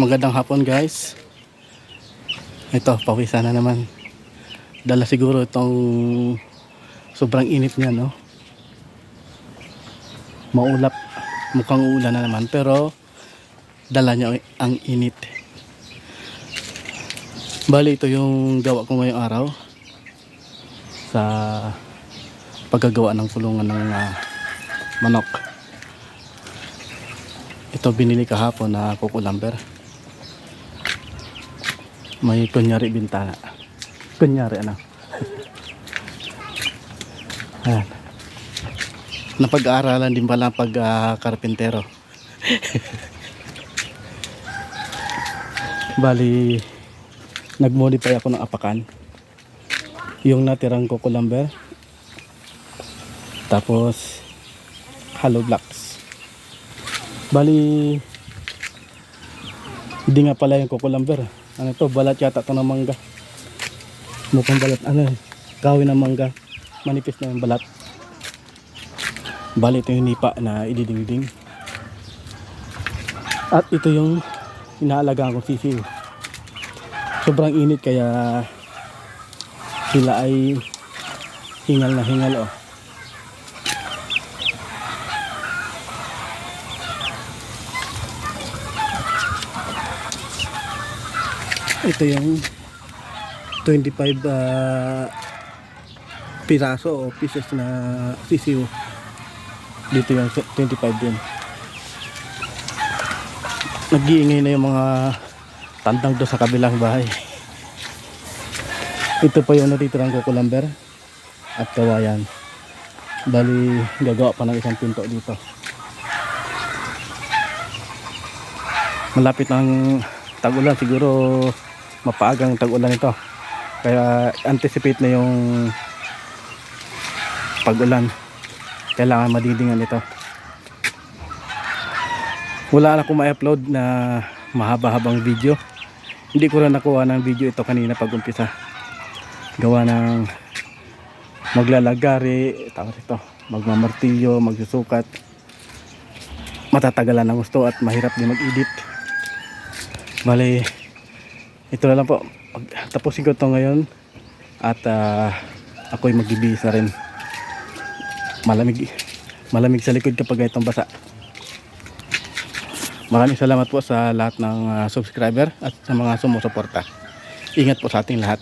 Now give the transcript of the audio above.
Magandang hapon guys. Ito, pawisan na naman. Dala siguro itong sobrang init niya, no? Maulap. Mukhang ulan na naman. Pero, dala niya ang init. Bali, ito yung gawa ko ngayong araw. Sa paggagawa ng kulungan ng ah, manok. Ito binili kahapon na kukulamber. May kunyari bintana. Kunyari ano. Ayan. Napag-aaralan din pala pag ah, karpintero. Bali, nag-modify ako ng apakan. Yung natirang kukulamber. Tapos, hollow blocks. Bali, hindi nga pala yung kukulamber. Ano to, balat yata to ng mangga. Mukhang balat, ano eh, kahoy ng mangga. Manipis na yung balat. Bali, ito yung nipa na ididingding. At ito yung inaalagaan kong sisiw. Sobrang init kaya sila ay hingal na hingal oh. Ito yung 25 ah, piraso o pieces na sisiw. Dito yung 25 din. Nag-iingay na yung mga tandang doon sa kabilang bahay. Ito pa yung natitirang kukulamber at kawayan. Bali, gagawa pa ng isang pinto dito. Malapit ng tag-ulan siguro mapaagang tag-ulan ito. Kaya anticipate na yung pag-ulan. Kailangan madidingan ito. Wala na akong ma-upload na mahaba-habang video. Hindi ko rin nakuha ng video ito kanina pag umpisa. Gawa ng maglalagari, tawag ito, magmamartilyo, magsusukat. Matatagalan ng gusto at mahirap din mag-edit. Bali, ito na lang po. Tapusin ko to ngayon at ah, ako'y magbibihis na rin. Malamig, malamig sa likod kapag itong basa. Maraming salamat po sa lahat ng ah, subscriber at sa mga sumusuporta. Ingat po sa ating lahat.